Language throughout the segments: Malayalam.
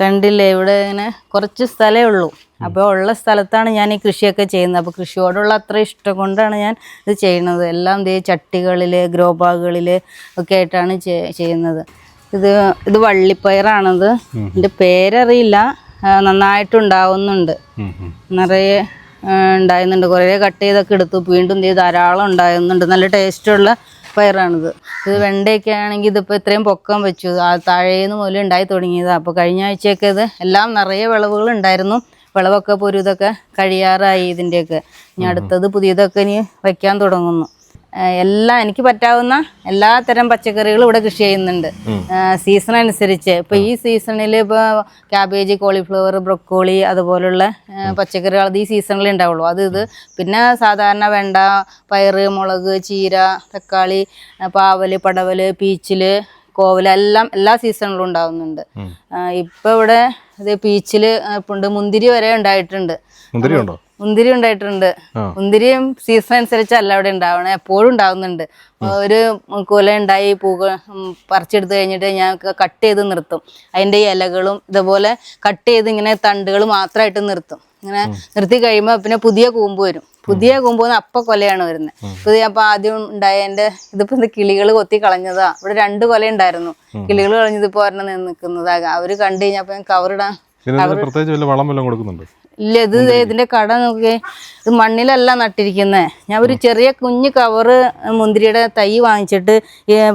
കണ്ടില്ലേ ഇവിടെ ഇങ്ങനെ കുറച്ച് സ്ഥലമേ ഉള്ളൂ. അപ്പോൾ ഉള്ള സ്ഥലത്താണ് ഞാൻ ഈ കൃഷിയൊക്കെ ചെയ്യുന്നത്. അപ്പോൾ കൃഷിയോടുള്ള അത്ര ഇഷ്ടം കൊണ്ടാണ് ഞാൻ ഇത് ചെയ്യുന്നത്. എല്ലാം ദേ ചട്ടികളിൽ ഗ്രോ ബാഗുകളിൽ ഒക്കെ ആയിട്ടാണ് ചെയ്യുന്നത്. ഇത് ഇത് വള്ളിപ്പയറാണത്. ഇതിന്റെ പേരറിയില്ല. നന്നായിട്ടുണ്ടാവുന്നുണ്ട്. നിറയെ ഉണ്ടായിരുന്നുണ്ട്. കുറേ കട്ട് ചെയ്തൊക്കെ എടുത്തു. വീണ്ടും ധാരാളം ഉണ്ടായിരുന്നുണ്ട്. നല്ല ടേസ്റ്റുള്ള പയറാണിത് ഇത് വെണ്ടയൊക്കെ ആണെങ്കിൽ ഇതിപ്പോൾ ഇത്രയും പൊക്കം വെച്ചു. ആ താഴേന്ന് മുതൽ ഉണ്ടായി തുടങ്ങിയത്. അപ്പോൾ കഴിഞ്ഞ ആഴ്ചയൊക്കെ ഇത് എല്ലാം നിറയെ വിളവുകൾ ഉണ്ടായിരുന്നു. വിളവൊക്കെ ഇപ്പോൾ ഇതൊക്കെ കഴിയാറായി ഇതിന്റെയൊക്കെ ഇനി അടുത്തത് പുതിയതൊക്കെ ഇനി വയ്ക്കാൻ തുടങ്ങുന്നു. എല്ലാം എനിക്ക് പറ്റാവുന്ന എല്ലാ തരം പച്ചക്കറികളും ഇവിടെ കൃഷി ചെയ്യുന്നുണ്ട്. സീസൺ അനുസരിച്ച്. ഇപ്പോൾ ഈ സീസണിൽ ഇപ്പോൾ ക്യാബേജ് കോളിഫ്ലവർ ബ്രൊക്കോളി അതുപോലുള്ള പച്ചക്കറികൾ അത് ഈ സീസണിൽ ഉണ്ടാവുള്ളൂ അത് ഇത് പിന്നെ സാധാരണ വെണ്ട പയറ് മുളക് ചീര തക്കാളി പാവൽ പടവൽ പീച്ചിൽ കോവൽ എല്ലാം എല്ലാ സീസണിലും ഉണ്ടാവുന്നുണ്ട്. ഇപ്പൊ ഇവിടെ ഇത് പീച്ചിൽ ഉണ്ട് മുന്തിരി വരെ ഉണ്ടായിട്ടുണ്ട്. മുന്തിരി ഉണ്ടോ മുന്തിരി ഉണ്ടായിട്ടുണ്ട്. മുന്തിരിയും സീസൺ അനുസരിച്ചല്ല അവിടെ ഉണ്ടാവണേ. എപ്പോഴും ഉണ്ടാവുന്നുണ്ട്. ഒരു കുല ഉണ്ടായി പൂക പറിച്ചെടുത്ത് കഴിഞ്ഞിട്ട് ഞാൻ കട്ട് ചെയ്ത് നിർത്തും. അതിന്റെ ഇലകളും ഇതുപോലെ കട്ട് ചെയ്ത് ഇങ്ങനെ തണ്ടുകൾ മാത്രമായിട്ട് നിർത്തും. ഇങ്ങനെ നിർത്തി കഴിയുമ്പോൾ പിന്നെ പുതിയ കൂമ്പ് വരും. പുതിയ കൂമ്പ് വന്ന് അപ്പ കൊലയാണ് വരുന്നത് പുതിയ അപ്പൊ ആദ്യം ഉണ്ടായ എന്റെ ഇതിപ്പോ ഇത് കിളികൾ കൊത്തി കളഞ്ഞതാ. ഇവിടെ രണ്ട് കൊല ഉണ്ടായിരുന്നു. കിളികൾ കളഞ്ഞത് ഇപ്പൊ ഒരെണ്ണം നിൽക്കുന്നതാകാം അവർ കണ്ടു കഴിഞ്ഞപ്പോ ഞാൻ കവറിടാൻ പ്രത്യേകിച്ച് വളം വല്ലതും കൊടുക്കുന്നുണ്ട്? ഇല്ല ഇത് ഇതിന്റെ കട നോക്കിയേ ഇത് മണ്ണിലല്ല നട്ടിരിക്കുന്നത് ഞാൻ ഒരു ചെറിയ കുഞ്ഞു കവറ് മുന്തിരിയുടെ തൈ വാങ്ങിച്ചിട്ട്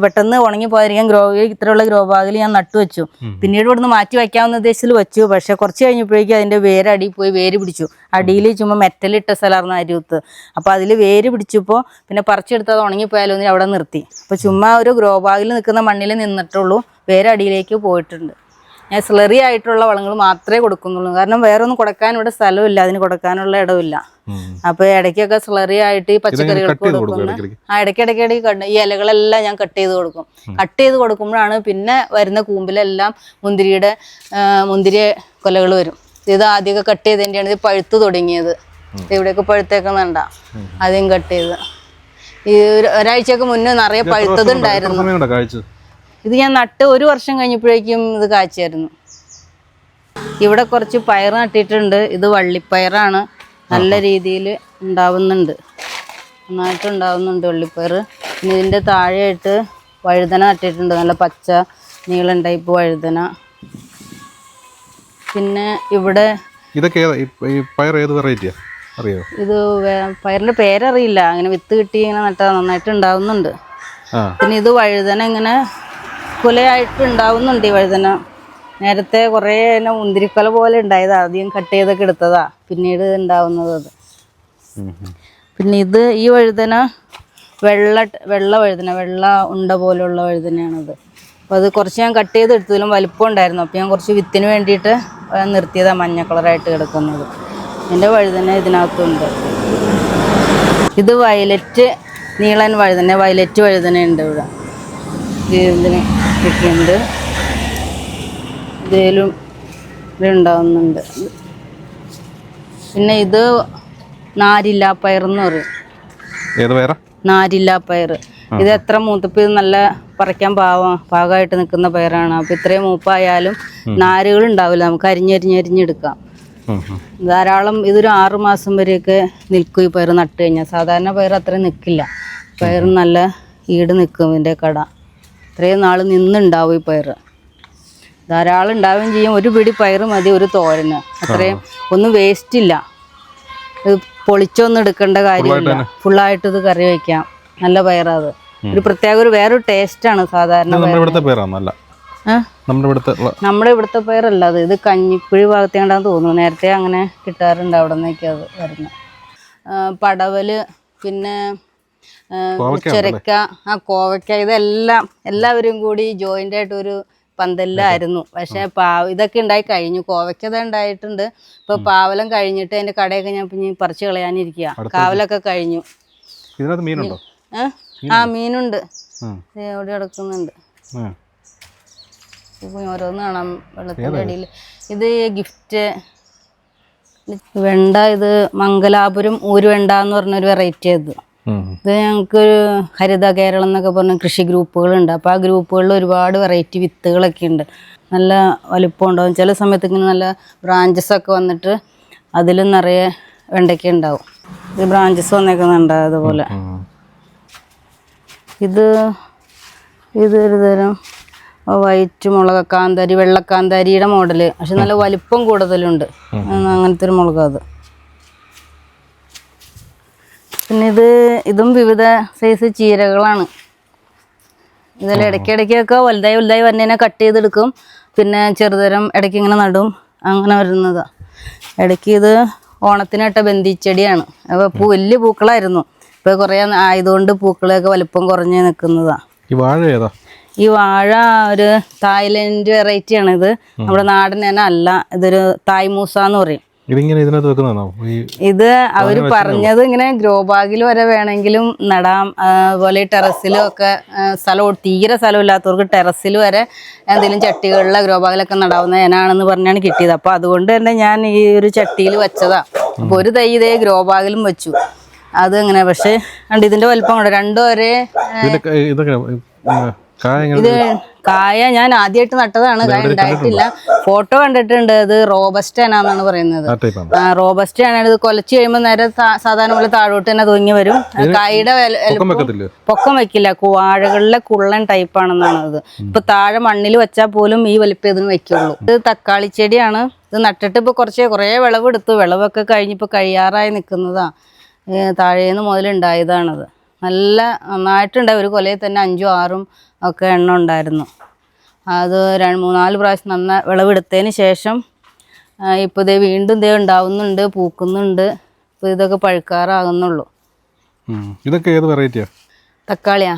പെട്ടെന്ന് ഉണങ്ങി പോയിരിക്കാൻ ഗ്രോ ഇത്രയുള്ള ഗ്രോ ബാഗിൽ ഞാൻ നട്ടു വെച്ചു. പിന്നീട് ഇവിടുന്ന് മാറ്റി വയ്ക്കാവുന്ന ഉദ്ദേശത്തിൽ വെച്ചു. പക്ഷെ കുറച്ച് കഴിഞ്ഞപ്പോഴേക്കും അതിന്റെ വേര് അടി പോയി വേര് പിടിച്ചു. അടിയിൽ ചുമ്മാ മെറ്റലിട്ട സ്ഥലമായിരുന്നു അരിയൂത്ത് അപ്പോൾ അതിൽ വേര് പിടിച്ചപ്പോൾ പിന്നെ പറിച്ചെടുത്ത് അത് ഉണങ്ങിപ്പോയാലോ അവിടെ നിർത്തി. അപ്പോൾ ചുമ്മാ ഒരു ഗ്രോ ബാഗിൽ നിൽക്കുന്ന മണ്ണിൽ നിന്നിട്ടുള്ളൂ വേര് അടിയിലേക്ക് പോയിട്ടുണ്ട്. ഞാൻ സ്ലറി ആയിട്ടുള്ള വളങ്ങൾ മാത്രമേ കൊടുക്കുന്നുള്ളൂ. കാരണം വേറെ ഒന്നും കൊടുക്കാൻ ഇവിടെ സ്ഥലമില്ല അതിന് കൊടുക്കാനുള്ള ഇടവില്ല. അപ്പൊ ഇടയ്ക്കൊക്കെ സ്ലറി ആയിട്ട് ഈ പച്ചക്കറികൾക്ക് കൊടുക്കുന്ന. ആ ഇടയ്ക്ക് ഈ ഇലകളെല്ലാം ഞാൻ കട്ട് ചെയ്ത് കൊടുക്കും. കട്ട് ചെയ്ത് കൊടുക്കുമ്പോഴാണ് പിന്നെ വരുന്ന കൂമ്പിലെല്ലാം മുന്തിരിയുടെ മുന്തിരി കൊലകൾ വരും. ഇത് ആദ്യമൊക്കെ കട്ട് ചെയ്തതിന്റെയാണ് ഇത് പഴുത്ത് തുടങ്ങിയത്. ഇവിടെയൊക്കെ പഴുത്തേക്കുന്നുണ്ട ആദ്യം കട്ട് ചെയ്ത്. ഈ ഒരു- ഒരാഴ്ചയൊക്കെ മുന്നേ നിറയെ പഴുത്തത് ഉണ്ടായിരുന്നു ഇത് ഞാൻ നട്ട് ഒരു വർഷം കഴിഞ്ഞപ്പോഴേക്കും ഇത് കാച്ചായിരുന്നു ഇവിടെ കുറച്ച് പയർ നട്ടിട്ടുണ്ട്. ഇത് വള്ളിപ്പയറാണ്. നല്ല രീതിയിൽ ഉണ്ടാവുന്നുണ്ട്. നന്നായിട്ട് ഉണ്ടാവുന്നുണ്ട് വള്ളിപ്പയർ പിന്നെ ഇതിന്റെ താഴെയായിട്ട് വഴുതന നട്ടിട്ടുണ്ട്. നല്ല പച്ച നീളം ടൈപ്പ് വഴുതന. പിന്നെ ഇവിടെ ഇതൊക്കെ പയർ ഏത് വെറൈറ്റിയാ? അറിയോ? ഇത് പയറിന്റെ പയറിന്റെ പേരറിയില്ല. അങ്ങനെ വിത്ത് കിട്ടി ഇങ്ങനെ നട്ടാൽ നന്നായിട്ട് ഉണ്ടാവുന്നുണ്ട്. പിന്നെ ഇത് വഴുതന ഇങ്ങനെ കുലയായിട്ട് ഉണ്ടാവുന്നുണ്ട് ഈ വഴുതന. നേരത്തെ കുറേ എന്നെ മുന്തിരിക്കൊല പോലെ ഉണ്ടായത്. ആദ്യം കട്ട് ചെയ്തൊക്കെ എടുത്തതാ. പിന്നീട് ഉണ്ടാവുന്നത് അത്. പിന്നെ ഇത് ഈ വഴുതന വെള്ള വെള്ള വഴുതന വെള്ള ഉണ്ട പോലുള്ള വഴുതനയാണത്. അപ്പോൾ അത് കുറച്ച് ഞാൻ കട്ട് ചെയ്ത് എടുത്തതിലും വലിപ്പം ഉണ്ടായിരുന്നു. അപ്പോൾ ഞാൻ കുറച്ച് വിത്തിന് വേണ്ടിയിട്ട് നിർത്തിയതാണ് മഞ്ഞ കളറായിട്ട് കിടക്കുന്നത്. എന്റെ വഴുതന ഇതിനകത്തുണ്ട്. ഇത് വയലറ്റ് നീളൻ വഴുതന വയലറ്റ് വഴുതന ഉണ്ട് ഇവിടെ. ഇതിന് കിട്ടിയിട്ടുണ്ട്. ഇതിലും ഇതുണ്ടാവുന്നുണ്ട്. പിന്നെ ഇത് നാരില്ല പയർ എന്ന് പറയും. ഏത് പയറാ? നാരില്ല പയർ ഇത് എത്ര മൂത്തപ്പ് ഇത് നല്ല പറിക്കാൻ പാവം പാകമായിട്ട് നിൽക്കുന്ന പയറാണ്. അപ്പം ഇത്രയും മൂപ്പായാലും നാരുകൾ ഉണ്ടാവില്ല. നമുക്ക് അരിഞ്ഞരിഞ്ഞരിഞ്ഞെടുക്കാം. ധാരാളം ഇതൊരു ആറു മാസം വരെയൊക്കെ നിൽക്കും ഈ പയർ നട്ട് കഴിഞ്ഞാൽ സാധാരണ പയർ അത്രയും നിൽക്കില്ല. പയർ നല്ല ഈട് നിൽക്കും ഇതിന്റെ കട. ഇത്രയും നാൾ നിന്നുണ്ടാവും ഈ പയറ് ധാരാളം ഉണ്ടാവുകയും ചെയ്യും. ഒരു പിടി പയർ മതി ഒരു തോരന്. അത്രയും ഒന്നും വേസ്റ്റ് ഇല്ല. ഇത് പൊളിച്ചൊന്നും എടുക്കേണ്ട കാര്യമില്ല. ഫുള്ളായിട്ട് ഇത് കറി വയ്ക്കാം നല്ല പയറാത് ഒരു പ്രത്യേക ഒരു വേറൊരു ടേസ്റ്റാണ് സാധാരണ നമ്മുടെ ഇവിടുത്തെ പയറല്ല അത്. ഇത് കഞ്ഞിക്കുഴി ഭാഗത്തേണ്ടാന്ന് തോന്നുന്നു. നേരത്തെ അങ്ങനെ കിട്ടാറുണ്ട് അവിടെ നിന്നൊക്കെ അത് വരുന്നത്. പടവൽ പിന്നെ ചുരക്ക ആ കോവയ്ക്ക ഇതെല്ലാം എല്ലാവരും കൂടി ജോയിന്റ് ആയിട്ട് ഒരു പന്തലിലായിരുന്നു. പക്ഷേ പാവ ഇതൊക്കെ ഉണ്ടായി കഴിഞ്ഞു. കോവയ്ക്കത് ഉണ്ടായിട്ടുണ്ട്. ഇപ്പൊ പാവലം കഴിഞ്ഞിട്ട് അതിന്റെ കടയൊക്കെ ഞാൻ പിന്നെ പറിച്ചു കളയാനിരിക്കുക കാവലൊക്കെ കഴിഞ്ഞു? ആ മീനുണ്ട്? അവിടെ കിടക്കുന്നുണ്ട്. ഓരോന്ന് കാണാം വെള്ളത്തിന്റെ അടിയിൽ ഇത്? ഗിഫ്റ്റ് വെണ്ട ഇത് മംഗലാപുരം ഊരുവെണ്ട എന്ന് പറഞ്ഞൊരു വെറൈറ്റി ആയത്. ഇത് ഞങ്ങൾക്കൊരു ഹരിത കേരളം എന്നൊക്കെ പറഞ്ഞ കൃഷി ഗ്രൂപ്പുകളുണ്ട്. അപ്പോൾ ആ ഗ്രൂപ്പുകളിൽ ഒരുപാട് വെറൈറ്റി വിത്തുകളൊക്കെ ഉണ്ട്. നല്ല വലിപ്പം ഉണ്ടാവും. ചില സമയത്ത് ഇങ്ങനെ നല്ല ബ്രാഞ്ചസ് ഒക്കെ വന്നിട്ട് അതിലും നിറയെ വെണ്ടയ്ക്ക ഉണ്ടാവും. ഇത് ബ്രാഞ്ചസ് വന്നേക്കുന്നുണ്ട് അതുപോലെ. ഇത് ഇത് ഒരു തരം വൈറ്റ് മുളക് കാന്താരി വെള്ളക്കാന്താരിയുടെ മോഡൽ പക്ഷെ നല്ല വലിപ്പം കൂടുതലുണ്ട്. അങ്ങനത്തെ ഒരു മുളക് അത്. പിന്നെ ഇത് ഇതും വിവിധ സൈസ് ചീരകളാണ്. ഇതിൽ ഇടയ്ക്കിടയ്ക്കൊക്കെ വലുതായി വലുതായി വന്നതിനെ കട്ട് ചെയ്തെടുക്കും. പിന്നെ ചെറുതരം ഇടയ്ക്ക് ഇങ്ങനെ നടും. അങ്ങനെ വരുന്നതാ. ഇടയ്ക്ക് ഇത് ഓണത്തിനിട്ട ബന്ധിച്ചെടിയാണ്. അപ്പോൾ പൂ വലിയ പൂക്കളായിരുന്നു. ഇപ്പോൾ കുറേ ആയതുകൊണ്ട് പൂക്കളൊക്കെ വലിപ്പം കുറഞ്ഞ് നിൽക്കുന്നതാ ഈ വാഴ ഏതാ? ഈ വാഴ ഒരു തായ്ലൻഡ് വെറൈറ്റി ആണ് ഇത് നമ്മുടെ നാടൻ തന്നെ അല്ല. ഇതൊരു തായ് മൂസ എന്ന് പറയും. ഇതിങ്ങനെ ഇതിനകത്ത് വെക്കുന്നതാണോ? ഈ ഇത് അവർ പറഞ്ഞത് ഇങ്ങനെ ഗ്രോ ബാഗിൽ വരെ വേണമെങ്കിലും നടാം. അതുപോലെ ടെറസിലും ഒക്കെ സ്ഥലം തീരെ സ്ഥലമില്ലാത്തവർക്ക് ടെറസിൽ വരെ എന്തെങ്കിലും ചട്ടികളിലെ ഗ്രോ ബാഗിലൊക്കെ നടാവുന്ന ഇനാണെന്ന് പറഞ്ഞാണ് കിട്ടിയത്. അപ്പൊ അതുകൊണ്ട് തന്നെ ഞാൻ ഈ ഒരു ചട്ടിയിൽ വെച്ചതാ. അപ്പൊ ഒരു തൈ ഇതേ ഗ്രോ ബാഗിലും വെച്ചു. അത് അങ്ങനെ പക്ഷെ ഇതിന്റെ വലിപ്പം കൊണ്ട്? രണ്ടും ഒരേ ഇതൊക്കെ ഇത് കായ ഞാൻ ആദ്യമായിട്ട് നട്ടതാണ്. കായ ഉണ്ടായിട്ടില്ല. ഫോട്ടോ കണ്ടിട്ടുണ്ട്. ഇത് റോബസ്റ്റ് എന്നാണ് പറയുന്നത്. റോബസ്റ്റ് ആണ് ഇത് കൊലച്ചു കഴിയുമ്പോൾ നേരെ സാധാരണ പോലെ താഴോട്ട് തന്നെ തൂങ്ങി വരും. കായയുടെ പൊക്കം വെക്കില്ല. വാഴകളിലെ കുള്ളൻ ടൈപ്പ് ആണെന്നാണ് ഇത്. ഇപ്പൊ താഴെ മണ്ണിൽ വെച്ചാൽ പോലും ഈ വലിപ്പം ഇതിന് വെക്കുള്ളൂ. ഇത് തക്കാളി ചെടിയാണ്. ഇത് നട്ടിട്ട് ഇപ്പൊ കുറച്ച് കുറേ വിളവെടുത്തു. വിളവൊക്കെ കഴിഞ്ഞിപ്പോ കഴിയാറായി നിൽക്കുന്നതാ. താഴേന്ന് മുതൽ ഉണ്ടായതാണത് നല്ല നന്നായിട്ടുണ്ടായി ഒരു കൊലയിൽ തന്നെ അഞ്ചും ആറും ഒക്കെ എണ്ണ ഉണ്ടായിരുന്നു. അത് രണ്ട് മൂന്നാൽ പ്രാവശ്യം നന്നായി വിളവെടുത്തതിന് ശേഷം ഇപ്പോൾ ഇതേ വീണ്ടും ഇതേ ഉണ്ടാവുന്നുണ്ട് പൂക്കുന്നുണ്ട്. ഇപ്പോൾ ഇതൊക്കെ പഴുക്കാറാകുന്നുള്ളൂ. ഇതൊക്കെ ഏത് വെറൈറ്റിയാ? തക്കാളിയാ.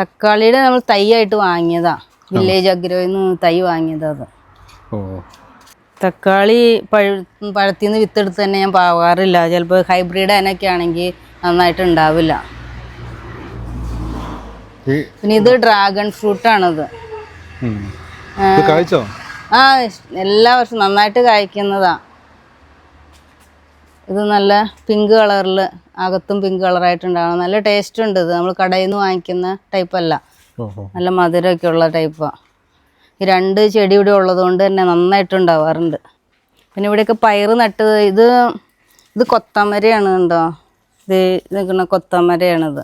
തക്കാളിയുടെ നമ്മൾ തൈയായിട്ട് വാങ്ങിയതാ. വില്ലേജ് അഗ്രോയിൽ നിന്ന് തൈ വാങ്ങിയതാ അത്. തക്കാളി പഴു പഴത്തിന്ന് വിത്തെടുത്ത് തന്നെ ഞാൻ പാകാറില്ല. ചിലപ്പോൾ ഹൈബ്രിഡ് അതിനൊക്കെ ആണെങ്കിൽ നന്നായിട്ട് ഉണ്ടാവില്ല. പിന്നെ ഇത് ഡ്രാഗൺ ഫ്രൂട്ടാണിത് ആണത്. കായ്ച്ചോ? ആ എല്ലാ വർഷവും നന്നായിട്ട് കായ്ക്കുന്നതാ. ഇത് നല്ല പിങ്ക് കളറിൽ അകത്തും പിങ്ക് കളറായിട്ടുണ്ടാവണം നല്ല ടേസ്റ്റ് ഉണ്ട് ഇത്. നമ്മൾ കടയിൽ നിന്ന് വാങ്ങിക്കുന്ന ടൈപ്പ് അല്ല. നല്ല മധുരമൊക്കെ ഉള്ള ടൈപ്പാണ് ഈ രണ്ട് ചെടി ഇവിടെ ഉള്ളതുകൊണ്ട് തന്നെ നന്നായിട്ട് ഉണ്ടാവാറുണ്ട് പിന്നെ ഇവിടെയൊക്കെ പയറ് നട്ടത് ഇത് ഇത് കൊത്തമരയാണ് കണ്ടോ? ഇത് നിൽക്കുന്ന കൊത്തമരയാണിത്.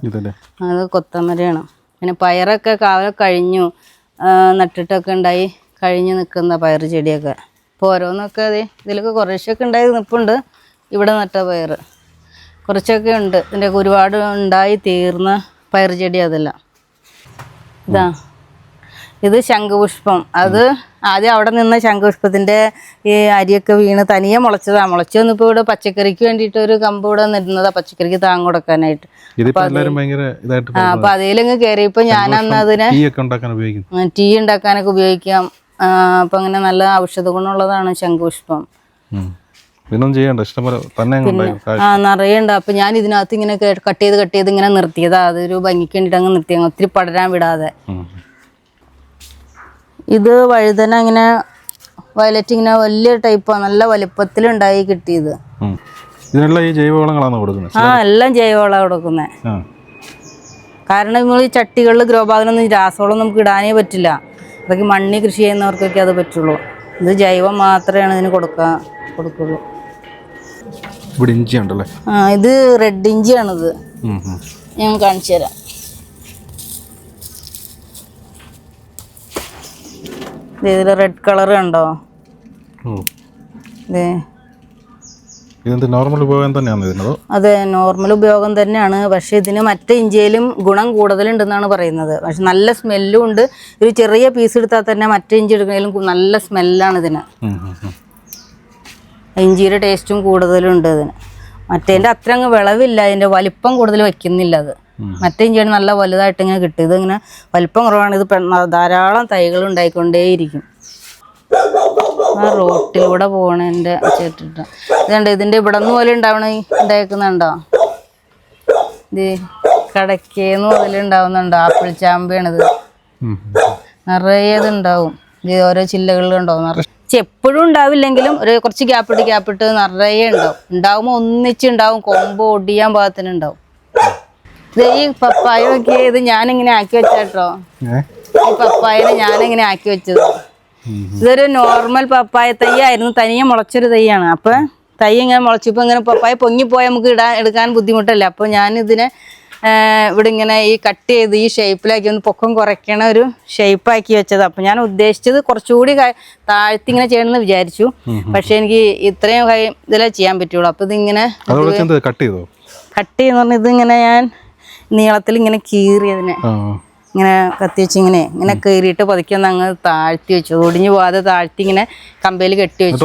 അത് കൊത്തമരയാണ്. പിന്നെ പയറൊക്കെ കാവല കഴിഞ്ഞു. നട്ടിട്ടൊക്കെ ഉണ്ടായി. കഴിഞ്ഞു നിൽക്കുന്ന പയർ ചെടിയൊക്കെ. ഇപ്പോൾ ഓരോന്നൊക്കെ അതെ ഇതിലൊക്കെ കുറേശ്ശൊക്കെ ഉണ്ടായി നിൽപ്പുണ്ട്. ഇവിടെ നട്ട പയർ കുറച്ചൊക്കെ ഉണ്ട്. ഇതിന്റെ ഒരുപാട് ഉണ്ടായി തീർന്ന പയർ ചെടി അതെല്ലാം. ഇതാ. ഇത് ശംഖുപുഷ്പം. അത് ആദ്യം അവിടെ നിന്ന് ശംഖുപുഷ്പത്തിന്റെ ഈ അരിയൊക്കെ വീണ് തനിയെ മുളച്ചതാ. മുളച്ചു വന്നിപ്പോൾ ഇവിടെ പച്ചക്കറിക്ക് വേണ്ടിയിട്ട് ഒരു കമ്പ് ഇവിടെ നിരുന്നതാ പച്ചക്കറിക്ക് താങ്ങ് കൊടുക്കാനായിട്ട്. ആ അപ്പൊ അതിലങ്ങ് കയറിയപ്പോ ഞാൻ അന്ന് അതിനെ ടീ ഉണ്ടാക്കാനൊക്കെ ഉപയോഗിക്കാം. അപ്പൊ അങ്ങനെ നല്ല ഔഷധ ഗുണമുള്ളതാണ് ശംഖുപുഷ്പം. ഉം. ചെയ്യണ്ട. ഇഷ്ടംപോലെ തന്നെ ആ നിറയെ ഉണ്ട്. അപ്പൊ ഞാൻ ഇതിനകത്ത് ഇങ്ങനെ കട്ട് ചെയ്ത് കട്ട് ചെയ്ത് ഇങ്ങനെ നിർത്തിയതാ. അതൊരു ഭംഗിക്ക് വേണ്ടിട്ട് അങ്ങ് നിർത്തി. അങ്ങ് ഒത്തിരി പടരാൻ വിടാതെ. ഇത് വഴുതന ഇങ്ങനെ വയലറ്റ് ഇങ്ങനെ വലിയ ടൈപ്പാണ് നല്ല വലിപ്പത്തിലുണ്ടായി കിട്ടിയത്. ഇതിനെല്ലാം ഈ ജൈവവളങ്ങളാണ് കൊടുക്കുന്നത്? ആ എല്ലാം ജൈവവളം കൊടുക്കുന്നത് കാരണം നമ്മൾ ഈ ചട്ടികളിൽ ഗ്രോ ബാഗിനൊന്നും രാസവളം നമുക്ക് ഇടാനേ പറ്റില്ല. അതൊക്കെ മണ്ണി കൃഷി ചെയ്യുന്നവർക്കൊക്കെ അത് പറ്റുള്ളൂ. ഇത് ജൈവം മാത്രമാണ് ഇതിന് കൊടുക്കാൻ കൊടുക്കുള്ളൂ. ഇവിടെ ഇഞ്ചി ഉണ്ടല്ലേ ആ ഇത് റെഡ് ഇഞ്ചിയാണിത്. ഞാൻ കാണിച്ചു തരാം. ഇതിൽ റെഡ് കളർ കണ്ടോ? നോർമൽ ഉപയോഗം തന്നെയാണ് അതെ? നോർമൽ ഉപയോഗം തന്നെയാണ്. പക്ഷേ ഇതിന് മറ്റേ ഇഞ്ചിയിലും ഗുണം കൂടുതലുണ്ടെന്നാണ് പറയുന്നത്. പക്ഷെ നല്ല സ്മെല്ലും ഉണ്ട്. ഒരു ചെറിയ പീസ് എടുത്താൽ തന്നെ മറ്റേ ഇഞ്ചി എടുക്കുന്നതിലും നല്ല സ്മെല്ലാണ് ഇതിന്. ഇഞ്ചിയുടെ ടേസ്റ്റും കൂടുതലുണ്ട് ഇതിന്. മറ്റേന്റെ അത്ര അങ്ങ് വിളവില്ല അതിന്റെ വലിപ്പം കൂടുതൽ വെക്കുന്നില്ല അത്. മറ്റേ ഇഞ്ചിയാണ് നല്ല വലുതായിട്ട് ഇങ്ങനെ കിട്ടും. ഇതിങ്ങനെ വലിപ്പം കുറവാണ്. ഇത് ധാരാളം തൈകൾ ഉണ്ടായിക്കൊണ്ടേയിരിക്കും. ആ റോട്ടിലൂടെ പോണതിന്റെ ചേട്ടിട്ട് ഇതുണ്ട് ഇതിന്റെ ഇവിടെ നിന്ന് പോലെ ഉണ്ടാവണ ഉണ്ടായിരിക്കുന്നുണ്ടോ ഇത് കടക്കേന്ന് മുതൽ ഉണ്ടാവുന്നുണ്ടോ? ആപ്പിൾ ചാമ്പയാണിത്. നിറയേതുണ്ടാവും. നിറയെ ഇത് ഓരോ ചില്ലകളിലും ഉണ്ടാവും നിറയെ എപ്പോഴും ഉണ്ടാവില്ലെങ്കിലും ഒരു കുറച്ച് ഗ്യാപ്പ് ഇട്ട് ഗ്യാപ്പ് ഇട്ട് നിറയെ ഉണ്ടാവും. ഉണ്ടാവുമ്പോൾ ഒന്നിച്ച് ഉണ്ടാവും കൊമ്പ് ഒടിയാൻ പാകത്തിനുണ്ടാവും ഇത് ഈ പപ്പായ നോക്കിയാൽ ഇത് ഞാനിങ്ങനെ ആക്കി വെച്ചാട്ടോ ഈ പപ്പായനെ ഞാനിങ്ങനെ ആക്കി വെച്ചത്. ഇതൊരു നോർമൽ പപ്പായ തയ്യായിരുന്നു തനിയെ മുളച്ചൊരു തൈയാണ്. അപ്പൊ തൈ ഇങ്ങനെ മുളച്ചപ്പോൾ ഇങ്ങനെ പപ്പായ പൊങ്ങിപ്പോയാൽ നമുക്ക് ഇടാൻ എടുക്കാൻ ബുദ്ധിമുട്ടല്ല? അപ്പോൾ ഞാൻ ഇതിനെ ഇവിടെ ഇങ്ങനെ ഈ കട്ട് ചെയ്ത് ഈ ഷേപ്പിലാക്കി ഒന്ന് പൊക്കം കുറയ്ക്കണ ഒരു ഷേപ്പാക്കി വെച്ചത്. അപ്പോൾ ഞാൻ ഉദ്ദേശിച്ചത് കുറച്ചുകൂടി താഴ്ത്തി ഇങ്ങനെ ചെയ്യണമെന്ന് വിചാരിച്ചു. പക്ഷെ എനിക്ക് ഇത്രയും കൈ ഇതിലേ ചെയ്യാൻ പറ്റുള്ളൂ. അപ്പോൾ ഇതിങ്ങനെ കട്ട് ചെയ്തോ? കട്ട് ചെയ്യുന്ന പറഞ്ഞാൽ ഇതിങ്ങനെ ഞാൻ നീളത്തിൽ ഇങ്ങനെ കീറി അതിനെ ആ. ഇങ്ങനെ കത്തിവെച്ച് ഇങ്ങനെ ഇങ്ങനെ കീറിയിട്ട് പതുക്കെ ഒന്ന് അങ്ങ് താഴ്ത്തി വെച്ചു. ഒടിഞ്ഞു പോവാതെ താഴ്ത്തി ഇങ്ങനെ കമ്പയിൽ കെട്ടി വെച്ചു.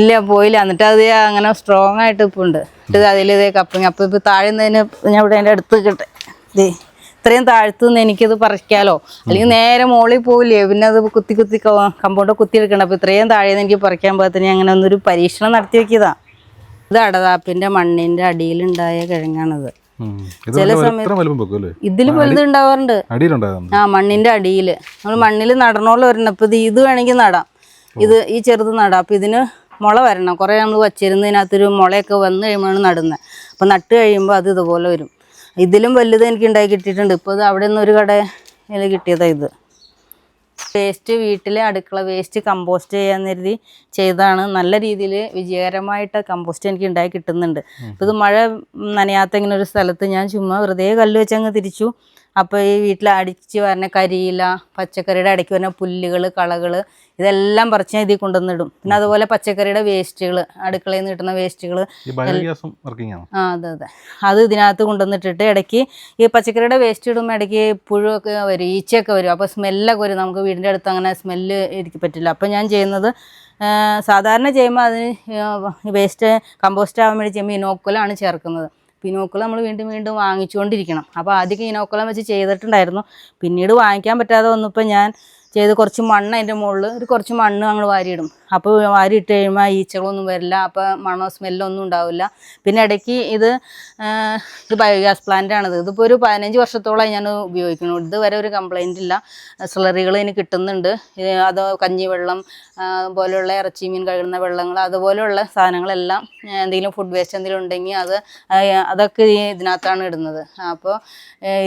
ഇല്ല പോയില്ല. എന്നിട്ട് അത് അങ്ങനെ സ്ട്രോങ് ആയിട്ട് ഇപ്പം ഉണ്ട്. എന്നിട്ട് അതിൽ ഇതേ കപ്പങ്ങ അപ്പം ഇപ്പം താഴ്ന്നതിന് ഞാൻ ഇവിടെ എന്റെ അടുത്ത് കിട്ടെ ഇതേ ഇത്രയും താഴ്ത്തുനിന്ന് എനിക്കത് പറിക്കാലോ. അല്ലെങ്കിൽ നേരെ മുകളിൽ പോവില്ലേ? പിന്നെ അത് കുത്തി കുത്തി കമ്പൗണ്ട് കുത്തി എടുക്കണം അപ്പൊ ഇത്രയും താഴേന്ന് എനിക്ക് പറിക്കാൻ പോകാത്ത അങ്ങനെ ഒന്നൊരു പരീക്ഷണം നടത്തി വെക്കിയതാ. ഇത് അടതാപ്പിന്റെ മണ്ണിന്റെ അടിയിലുണ്ടായ കിഴങ്ങാണിത്. ഉം. സമയത്ത് ഇതിൽ വലുത് ഉണ്ടാവാറുണ്ട്. ആ മണ്ണിന്റെ അടിയിൽ നമ്മൾ മണ്ണിൽ നടണോൾ വരണം ഇപ്പം ഇത് ഇത് വേണമെങ്കിൽ നടാം. ഇത് ഈ ചെറുത് നടാം. അപ്പം ഇതിന് മുള വരണം. കുറെ നമ്മൾ വച്ചിരുന്നതിനകത്തൊരു മുളയൊക്കെ വന്നു കഴിയുമ്പോഴാണ് നടുന്നത് അപ്പം നട്ട് കഴിയുമ്പോൾ അത് ഇതുപോലെ വരും. ഇതിലും വലുത് എനിക്ക് ഉണ്ടായി കിട്ടിയിട്ടുണ്ട്. ഇപ്പോൾ ഇത് അവിടെ നിന്ന് ഒരു കടയിൽ കിട്ടിയതാണ് ഇത്. വേസ്റ്റ് വീട്ടിലെ അടുക്കള വേസ്റ്റ് കമ്പോസ്റ്റ് ചെയ്യാൻ കരുതി ചെയ്താണ് നല്ല രീതിയിൽ വിജയകരമായിട്ട് കമ്പോസ്റ്റ് എനിക്ക് ഉണ്ടായി കിട്ടുന്നുണ്ട്. ഇത് മഴ നനയാത്ത ഇങ്ങനെ ഒരു സ്ഥലത്ത് ഞാൻ ചുമ്മാ വെറുതെ കല്ല് വെച്ചങ്ങ് തിരിച്ചു. അപ്പോൾ ഈ വീട്ടിൽ അടിച്ച് വരുന്ന കരിയില പച്ചക്കറിയുടെ അടയ്ക്ക് വരുന്ന പുല്ലുകൾ കളകൾ ഇതെല്ലാം പറിച്ച് ഞാൻ ഇതിൽ കൊണ്ടുവന്നിടും. പിന്നെ അതുപോലെ പച്ചക്കറിയുടെ വേസ്റ്റുകൾ അടുക്കളയിൽ നിന്ന് കിട്ടുന്ന വേസ്റ്റുകൾ ആ അതെ അതെ. അത് ഇതിനകത്ത് കൊണ്ടുവന്നിട്ടിട്ട് ഇടയ്ക്ക് ഈ പച്ചക്കറിയുടെ വേസ്റ്റ് ഇടുമ്പോൾ ഇടയ്ക്ക് പുഴുവൊക്കെ വരും ഈച്ചയൊക്കെ വരും. അപ്പോൾ സ്മെല്ലൊക്കെ വരും. നമുക്ക് വീടിന്റെ അടുത്ത് അങ്ങനെ സ്മെല്ല് ഇരിക്കാൻ പറ്റില്ല. അപ്പോൾ ഞാൻ ചെയ്യുന്നത് സാധാരണ ചെയ്യുമ്പോൾ അതിന് വേസ്റ്റ് കമ്പോസ്റ്റ് ആവാൻ വേണ്ടി ചെയ്യുമ്പോൾ ഇനോക്കുലാണ് ചേർക്കുന്നത്. പിനോക്കുലം നമ്മൾ വീണ്ടും വീണ്ടും വാങ്ങിച്ചുകൊണ്ടിരിക്കണം. അപ്പോൾ ആദ്യമൊക്കെ ഇനോക്കുളം വെച്ച് ചെയ്തിട്ടുണ്ടായിരുന്നു. പിന്നീട് വാങ്ങിക്കാൻ പറ്റാതെ വന്നപ്പോൾ ഞാൻ ചെയ്ത് കുറച്ച് മണ്ണ് അതിന്റെ മുകളിൽ ഒരു കുറച്ച് മണ്ണ് ഞങ്ങൾ വാരിയിടും. അപ്പോൾ വാരിയിട്ട് കഴിയുമ്പോൾ ഈച്ചകളൊന്നും വരില്ല അപ്പോൾ മണോ സ്മെല്ലൊന്നും ഉണ്ടാവില്ല. പിന്നെ ഇടയ്ക്ക് ഇത് ഇത് ബയോഗ്യാസ് പ്ലാന്റ് ആണിത്. ഇതിപ്പോൾ ഒരു പതിനഞ്ച് വർഷത്തോളമായി ഞാൻ ഉപയോഗിക്കുന്നു. ഇതുവരെ ഒരു കംപ്ലൈന്റ് ഇല്ല. സ്ലറികൾ ഇതിന് കിട്ടുന്നുണ്ട്. അത് കഞ്ഞിവെള്ളം പോലെയുള്ള ഇറച്ചി മീൻ കഴുകുന്ന വെള്ളങ്ങൾ അതുപോലെയുള്ള സാധനങ്ങളെല്ലാം എന്തെങ്കിലും ഫുഡ് വേസ്റ്റ് എന്തെങ്കിലും ഉണ്ടെങ്കിൽ അത് അതൊക്കെ ഇതിനകത്താണ് ഇടുന്നത്. അപ്പോൾ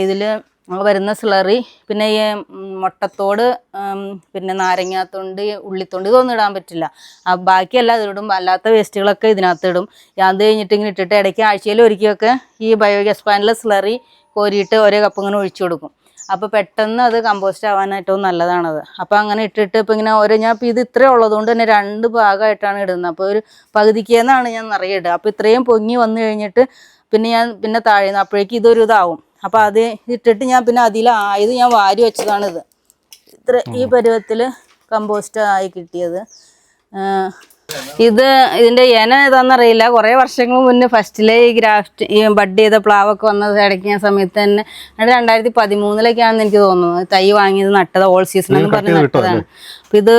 ഇതിൽ വരുന്ന സ്ലറി പിന്നെ ഈ മുട്ടത്തോട് പിന്നെ നാരങ്ങാത്തൊണ്ട് ഉള്ളിത്തൊണ്ട് ഇതൊന്നും ഇടാൻ പറ്റില്ല. ബാക്കിയെല്ലാം ഇതിലിടും അല്ലാത്ത വേസ്റ്റുകളൊക്കെ ഇതിനകത്ത് ഇടും. അത് കഴിഞ്ഞിട്ട് ഇങ്ങനെ ഇട്ടിട്ട് ഇടയ്ക്ക് ആഴ്ചയിൽ ഒരിക്കലൊക്കെ ഈ ബയോഗ്യാസ് പാനിലെ സ്ലറി കോരിയിട്ട് ഓരോ കപ്പ് ഇങ്ങനെ ഒഴിച്ചു കൊടുക്കും. അപ്പോൾ പെട്ടെന്ന് അത് കമ്പോസ്റ്റ് ആവാൻ ഏറ്റവും നല്ലതാണത്. അപ്പോൾ അങ്ങനെ ഇട്ടിട്ട് ഇപ്പോൾ ഇങ്ങനെ ഓരോ ഞാൻ ഇപ്പോൾ ഇത് ഇത്രയും ഉള്ളതുകൊണ്ട് തന്നെ രണ്ട് ഭാഗമായിട്ടാണ് ഇടുന്നത്. അപ്പോൾ ഒരു പകുതിക്കേന്നാണ് ഞാൻ നിറയെ ഇടുക. അപ്പോൾ ഇത്രയും പൊങ്ങി വന്നു കഴിഞ്ഞിട്ട് പിന്നെ ഞാൻ പിന്നെ താഴെ അപ്പോഴേക്കും ഇതൊരു ഇതാവും. അപ്പോൾ അത് ഇട്ടിട്ട് ഞാൻ പിന്നെ അതിലായത് ഞാൻ വാരി വെച്ചതാണിത്. ഇത്ര ഈ പരുവത്തിൽ കമ്പോസ്റ്റ് ആയി കിട്ടിയത്. ഇത് ഇതിന്റെ ഇന ഏതാണെന്നറിയില്ല കുറേ വർഷങ്ങൾ മുന്നേ ഫസ്റ്റിലെ ഈ ഗ്രാഫ്റ്റ് ഈ ബഡ് ചെയ്ത പ്ലാവൊക്കെ വന്നത് അടയ്ക്കുന്ന സമയത്ത് തന്നെ അത് രണ്ടായിരത്തി പതിമൂന്നിലൊക്കെയാണെന്ന് എനിക്ക് തോന്നുന്നത് തൈ വാങ്ങിയത് നട്ടത് ഓൾ സീസൺ എന്ന് പറഞ്ഞ് നട്ടതാണ്. അപ്പം ഇത്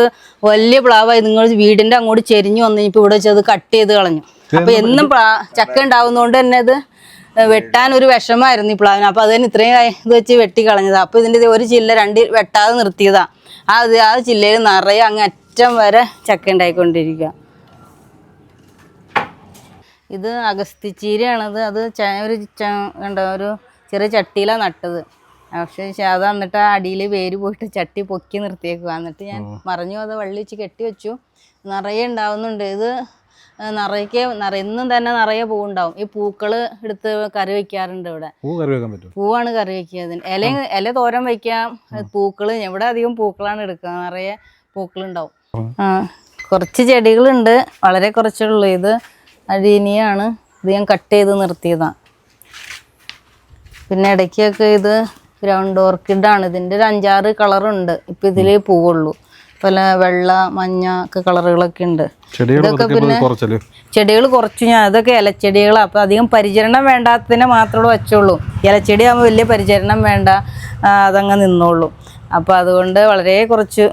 വലിയ പ്ലാവായി. നിങ്ങൾ വീടിന്റെ അങ്ങോട്ട് ചെരിഞ്ഞു വന്നു ഇപ്പോൾ ഇവിടെ വെച്ച് അത് കട്ട് ചെയ്ത് കളഞ്ഞു. അപ്പം എന്നും പ്ലാ ചക്ക ഉണ്ടാവുന്നതുകൊണ്ട് തന്നെ ഇത് വെട്ടാൻ ഒരു വിഷമായിരുന്നു ഈ പ്ലാവിന് അപ്പോൾ അതിന് ഇത്രയും ഇത് വെച്ച് വെട്ടി കളഞ്ഞതാ. അപ്പോൾ ഇതിന്റെ ഒരു ചില്ല രണ്ട് വെട്ടാതെ നിർത്തിയതാ. ആ അത് ആ ചില്ലയിൽ നിറയെ അങ്ങ് അറ്റം വരെ ചക്ക ഉണ്ടായിക്കൊണ്ടിരിക്കുക ഇത് അഗസ്തിച്ചീരയാണത് അത് ഒരു എന്താ കണ്ടോ ഒരു ചെറിയ ചട്ടിയിലാണ് നട്ടത്. പക്ഷെ അത് എന്നിട്ട് ആ അടിയിൽ വേര് പോയിട്ട് ചട്ടി പൊക്കി നിർത്തിയേക്കുക എന്നിട്ട് ഞാൻ മറിഞ്ഞു. അത് വള്ളി വെച്ച് കെട്ടി വെച്ചു. നിറയെ ഉണ്ടാവുന്നുണ്ട്. ഇത് നിറയ്ക്ക് നിറ ഇന്നും തന്നെ നിറയെ പൂവുണ്ടാവും. ഈ പൂക്കൾ എടുത്ത് കറി വെക്കാറുണ്ട് ഇവിടെ. പൂ കറി വെക്കാൻ പറ്റും പൂവാണ് കറി വെക്കുക ഇല ഇല തോരൻ വെക്കാം. പൂക്കൾ ഇവിടെ അധികം പൂക്കളാണ് എടുക്കുക. നിറയെ പൂക്കളുണ്ടാവും. ആ. കുറച്ച് ചെടികളുണ്ട്. വളരെ കുറച്ചേ ഉള്ളൂ ഇത് അഴീനിയാണ് ഇത് ഞാൻ കട്ട് ചെയ്ത് നിർത്തിയതാണ് പിന്നെ ഇടയ്ക്കൊക്കെ ഇത് ഗ്രൗണ്ട് ഓർക്കിഡാണ് ഇതിന്റെ ഒരു അഞ്ചാറ് കളറുണ്ട് ഇപ്പം ഇതിലേ പൂവുള്ളൂ. പല വെള്ള മഞ്ഞ ഒക്കെ കളറുകളൊക്കെ ഉണ്ട്. ഇതൊക്കെ പിന്നെ ചെടികൾ കുറച്ച് ഞാൻ അതൊക്കെ ഇലച്ചെടികളാണ് അപ്പോൾ അധികം പരിചരണം വേണ്ടാത്തതിനെ മാത്രമേ വെച്ചുള്ളൂ. ഇലച്ചെടി ആകുമ്പോൾ വലിയ പരിചരണം വേണ്ട. അതങ്ങ് നിന്നോളൂ. അപ്പോൾ അതുകൊണ്ട് വളരെ കുറച്ച്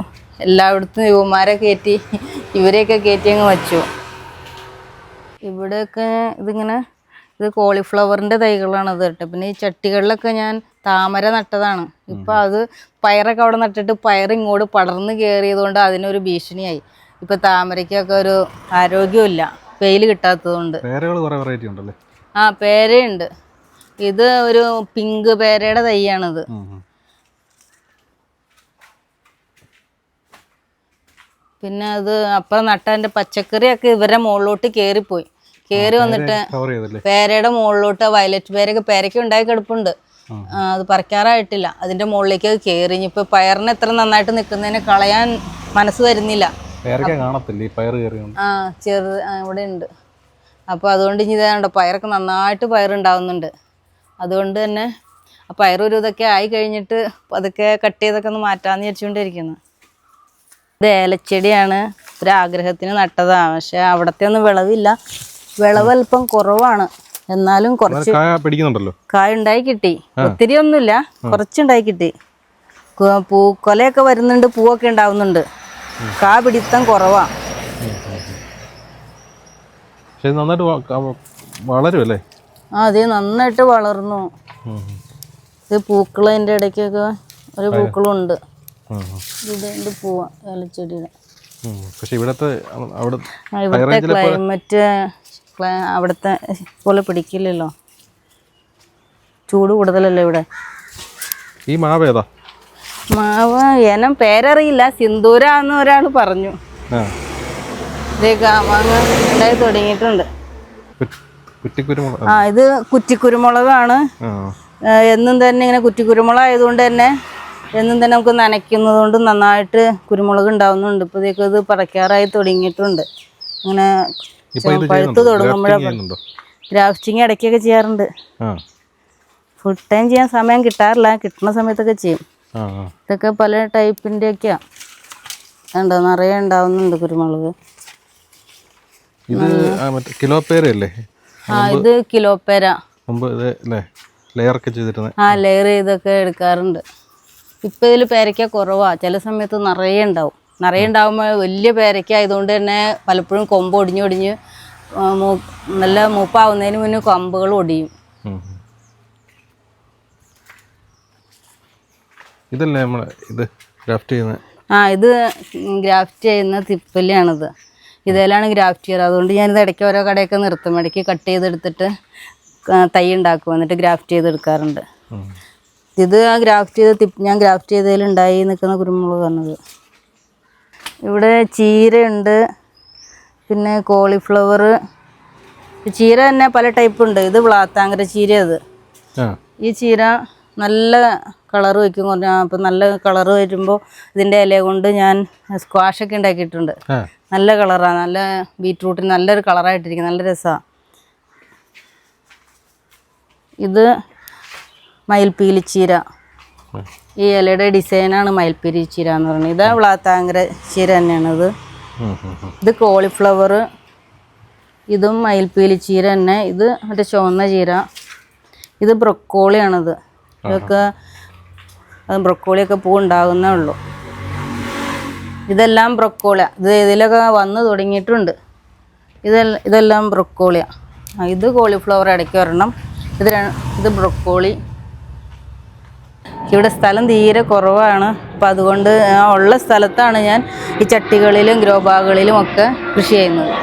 എല്ലായിടത്തും യുവമാരെ കയറ്റി ഇവരെയൊക്കെ കയറ്റി അങ്ങ് വെച്ചു. ഇവിടെയൊക്കെ ഇതിങ്ങനെ ഇത് കോളിഫ്ലവറിന്റെ തൈകളാണ് ഇത് കേട്ടോ. പിന്നെ ഈ ചട്ടികളിലൊക്കെ ഞാൻ താമര നട്ടതാണ്. ഇപ്പൊ അത് പയറൊക്കെ അവിടെ നട്ടിട്ട് പയർ ഇങ്ങോട്ട് പടർന്ന് കയറിയത് കൊണ്ട് അതിനൊരു ഭീഷണിയായി. ഇപ്പൊ താമരക്കൊക്കെ ഒരു ആരോഗ്യമില്ല വെയിൽ കിട്ടാത്തതുകൊണ്ട്. ആ പേരയുണ്ട്. ഇത് ഒരു പിങ്ക് പേരയുടെ തൈയാണിത്. പിന്നെ അത് അപ്പം നട്ടതിന്റെ പച്ചക്കറിയൊക്കെ ഇവരുടെ മുകളിലോട്ട് കയറിപ്പോയി കയറി വന്നിട്ട് പേരയുടെ മുകളിലോട്ട് വയലറ്റ് പേരൊക്കെ പേരയ്ക്ക് ഉണ്ടായി കിടപ്പുണ്ട്. അത് പറിക്കാറായിട്ടില്ല. അതിന്റെ മുകളിലേക്ക് അത് കയറി ഇനിയിപ്പോ പയറിന് എത്ര നന്നായിട്ട് നിൽക്കുന്നതിനെ കളയാൻ മനസ്സ് വരുന്നില്ല ആ ചെറു ഇവിടെ ഉണ്ട്. അപ്പോൾ അതുകൊണ്ട് ഇനി ഇതാണ്ടോ പയറൊക്കെ നന്നായിട്ട് പയറുണ്ടാവുന്നുണ്ട്. അതുകൊണ്ട് തന്നെ പയറൊരു പയർ ഒരു ഇതൊക്കെ ആയി കഴിഞ്ഞിട്ട് അതൊക്കെ കട്ട് ചെയ്തൊക്കെ ഒന്ന് മാറ്റാമെന്ന് വിചാരിച്ചുകൊണ്ടിരിക്കുന്നു. ഇത് ഏലച്ചെടിയാണ്. ഒരാഗ്രഹത്തിന് നട്ടതാണ് പക്ഷെ അവിടത്തെ ഒന്നും വിളവില്ല. വിളവ് അല്പം കുറവാണ്. എന്നാലും കുറച്ച് കായ പിടിക്കുന്നുണ്ടല്ലോ. കായ ഉണ്ടായി കിട്ടി. ഒത്തിരി ഒന്നുമില്ല. കുറച്ചുണ്ടായി കിട്ടി. പൂ കൊലയൊക്കെ വരുന്നുണ്ട് പൂവൊക്കെ ഉണ്ടാവുന്നുണ്ട്. കാ പിടിത്തം കുറവാ. പക്ഷെ ഇത് നന്നായിട്ട് വ- ക- വളരും അല്ലേ? ആ അത് നന്നായിട്ട് വളർന്നു. ഇത് പൂക്കളതിന്റെ ഇടയ്ക്കൊക്കെ ഒരു പൂക്കളും ഉണ്ട്. ഉം, ഉം. ഇതിന്റെ പൂവാ. പക്ഷെ ഇവിടത്തെ അ- ഇവിടുത്തെ അവിടുത്തെ പോലെ പിടിക്കില്ലല്ലോ. ചൂട് കൂടുതലല്ലോ ഇവിടെ? ഈ മാവ് ഏതാ? മാവ് എനം പേരറിയില്ല. സിന്ദൂരാന്ന് ഒരാൾ പറഞ്ഞു. ആ. ഇതേ മാങ്ങ ഉണ്ടായി തുടങ്ങിയിട്ടുണ്ട്. കുറ്റിക്കുരുമുളക്. ആ ഇത് കുറ്റിക്കുരുമുളകാണ്. എന്നും തന്നെ ഇങ്ങനെ കുറ്റിക്കുരുമുളക് ആയതുകൊണ്ട് തന്നെ എന്നും തന്നെ നമുക്ക് നനയ്ക്കുന്നത് കൊണ്ട് നന്നായിട്ട് കുരുമുളക് ഉണ്ടാവുന്നുണ്ട്. ഇപ്പോഴത്തേക്കും ഇത് പറക്കാറായി തുടങ്ങിയിട്ടുണ്ട്. ഇത് പഴുത്ത് ചെയ്യുന്നുണ്ടോ? തുടങ്ങുമ്പോഴേ Grafting ഗ്രാഫ്റ്റിങ് ഇടയ്ക്കൊക്കെ ചെയ്യാറുണ്ട്. ഫുൾ ടൈം ചെയ്യാൻ സമയം കിട്ടാറില്ല. കിട്ടുന്ന സമയത്തൊക്കെ ചെയ്യും. ഇതൊക്കെ പല ടൈപ്പിന്റെയൊക്കെയാണ് കണ്ടോ? നിറയെ ഉണ്ടാവുന്നുണ്ട് കുരുമുളക്. ഇത് കിലോ പേരല്ലേ ആ ഇത് കിലോ പേര ലെയറൊക്കെ ചെയ്തിരുന്നത് ആ ലെയർ ചെയ്തൊക്കെ എടുക്കാറുണ്ട്. ഇപ്പം ഇതിൽ പേരയ്ക്ക കുറവാണ് ചില സമയത്ത് നിറയെ ഉണ്ടാവും. നിറയെ ഉണ്ടാകുമ്പോൾ വലിയ പേരയ്ക്ക ആയതുകൊണ്ട് തന്നെ പലപ്പോഴും കൊമ്പ് ഒടിഞ്ഞ് ഒടിഞ്ഞ് നല്ല മൂപ്പാവുന്നതിന് മുന്നേ കൊമ്പുകൾ ഒടിയും. ഇതല്ലേ നമ്മൾ ഇത് ഗ്രാഫ്റ്റ് ചെയ്യുന്നത് ആ ഇത് ഗ്രാഫ്റ്റ് ചെയ്യുന്ന തിപ്പലിയാണിത്. ഇതിലാണ് ഗ്രാഫ്റ്റ് ചെയ്യാറ് അതുകൊണ്ട് ഞാനിത് ഇടയ്ക്ക് ഓരോ കടയൊക്കെ നിർത്തും. ഇടയ്ക്ക് കട്ട് ചെയ്തെടുത്തിട്ട് തൈ ഉണ്ടാക്കും. എന്നിട്ട് ഗ്രാഫ്റ്റ് ചെയ്തെടുക്കാറുണ്ട്. ഇത് ആ ഗ്രാഫ്റ്റ് ചെയ്ത് തിപ്പ് ഞാൻ ഗ്രാഫ്റ്റ് ചെയ്തതിൽ ഉണ്ടായി നിൽക്കുന്ന കുരുമുളക് പറഞ്ഞത് ഇവിടെ ചീരയുണ്ട് പിന്നെ കോളിഫ്ലവർ ചീര തന്നെ പല ടൈപ്പ് ഉണ്ട്. ഇത് വ്ളാത്താങ്കര ചീര അത് ഈ ചീര നല്ല കളർ വയ്ക്കും. കുറഞ്ഞ അപ്പം നല്ല കളർ വരുമ്പോൾ ഇതിന്റെ ഇല കൊണ്ട് ഞാൻ സ്ക്വാഷൊക്കെ ഉണ്ടാക്കിയിട്ടുണ്ട്. നല്ല കളറാണ് നല്ല ബീറ്റ്റൂട്ടിന് നല്ലൊരു കളറായിട്ടിരിക്കും നല്ല രസമാണ് ഇത് മയിൽപ്പീലി ചീര. ആ. ഈ ഇലയുടെ ഡിസൈനാണ് മയിൽപ്പിരി ചീര എന്ന് പറയുന്നത്. ഇതാ വിളാത്താങ്കര ചീര തന്നെയാണ് ഉം. ഇത് കോളിഫ്ലവർ ഇതും മയിൽപ്പീലി ചീര തന്നെ. ഇത് മറ്റേ ചുവന്ന ചീര. ഇത് ബ്രൊക്കോളിയാണിത്. ഇതൊക്കെ അത് ബ്രൊക്കോളിയൊക്കെ പൂ ഉണ്ടാകുന്നേ ഉള്ളൂ. ഇതെല്ലാം ബ്രൊക്കോളിയ. ഇത് ഇതിലൊക്കെ വന്ന് തുടങ്ങിയിട്ടുണ്ട്. ഇതെല്ലാം ഇതെല്ലാം ബ്രൊക്കോളിയ. ഇത് കോളിഫ്ലവർ ഇടയ്ക്ക് വരണം. ഇത് ഇത് ബ്രൊക്കോളി. ഇവിടെ സ്ഥലം തീരെ കുറവാണ്. അപ്പം അതുകൊണ്ട് ഉള്ള സ്ഥലത്താണ് ഞാൻ ഈ ചട്ടികളിലും ഗ്രോ ബാഗുകളിലും ഒക്കെ കൃഷി ചെയ്യുന്നത്.